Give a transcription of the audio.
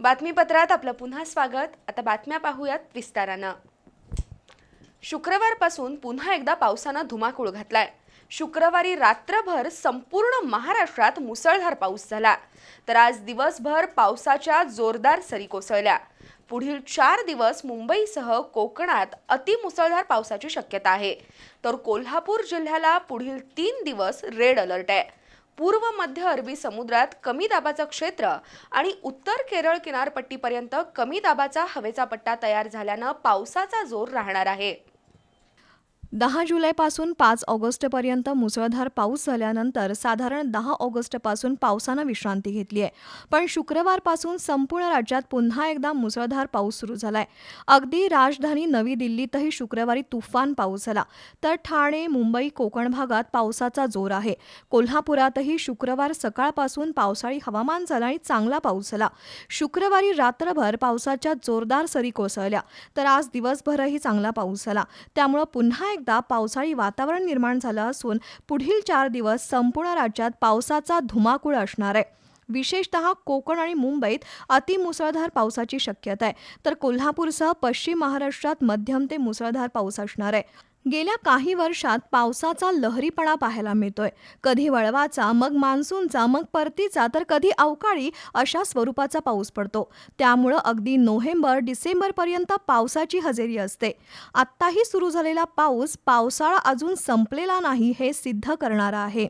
बातमीपत्रात आपलं पुन्हा स्वागत. आता बातम्या पाहूयात विस्तारानं. शुक्रवारपासून पुन्हा एकदा पावसानं धुमाकूळ घातलाय. शुक्रवारी रात्रभर संपूर्ण महाराष्ट्रात मुसळधार पाऊस झाला. तर आज दिवसभर पावसाच्या जोरदार सरी कोसळल्या. पुढील चार दिवस मुंबईसह कोकणात अतिमुसळधार पावसाची शक्यता आहे. तर कोल्हापूर जिल्ह्याला पुढील तीन दिवस रेड अलर्ट आहे. पूर्व मध्य अरबी समुद्रात कमी दाबाचं क्षेत्र आणि उत्तर केरळ किनारपट्टीपर्यंत कमी दाबाचा हवेचा पट्टा तयार झाल्यानं पावसाचा जोर राहणार आहे. दहा जुलैपासून पाच ऑगस्टपर्यंत मुसळधार पाऊस झाल्यानंतर साधारण दहा ऑगस्टपासून पावसानं विश्रांती घेतली आहे. पण शुक्रवारपासून संपूर्ण राज्यात पुन्हा एकदा मुसळधार पाऊस सुरू झालाय. अगदी राजधानी नवी दिल्लीतही शुक्रवारी तुफान पाऊस झाला. तर ठाणे मुंबई कोकण भागात पावसाचा जोर आहे. कोल्हापुरातही शुक्रवार सकाळपासून पावसाळी हवामान झालं आणि चांगला पाऊस झाला. शुक्रवारी रात्रभर पावसाच्या जोरदार सरी कोसळल्या. तर आज दिवसभरही चांगला पाऊस झाला. त्यामुळं पुन्हा एकदा पावसाळी वातावरण निर्माण झालं असून पुढील चार दिवस संपूर्ण राज्यात पावसाचा धुमाकूळ असणार आहे. विशेषतः कोकण आणि मुंबईत अतिमुसळधार पावसाची शक्यता आहे. तर कोल्हापूरसह पश्चिम महाराष्ट्रात मध्यम ते मुसळधार पाऊस असणार आहे. गेल्या काही वर्षात पावसाचा लहरीपणा पाहायला मिळतोय. कधी वळवाचा मग मान्सूनचा मग परतीचा तर कधी अवकाळी अशा स्वरूपाचा पाऊस पडतो. त्यामुळं अगदी नोव्हेंबर डिसेंबरपर्यंत पावसाची हजेरी असते. आत्ताही सुरू झालेला पाऊस पावसाळा अजून संपलेला नाही हे सिद्ध करणारा आहे.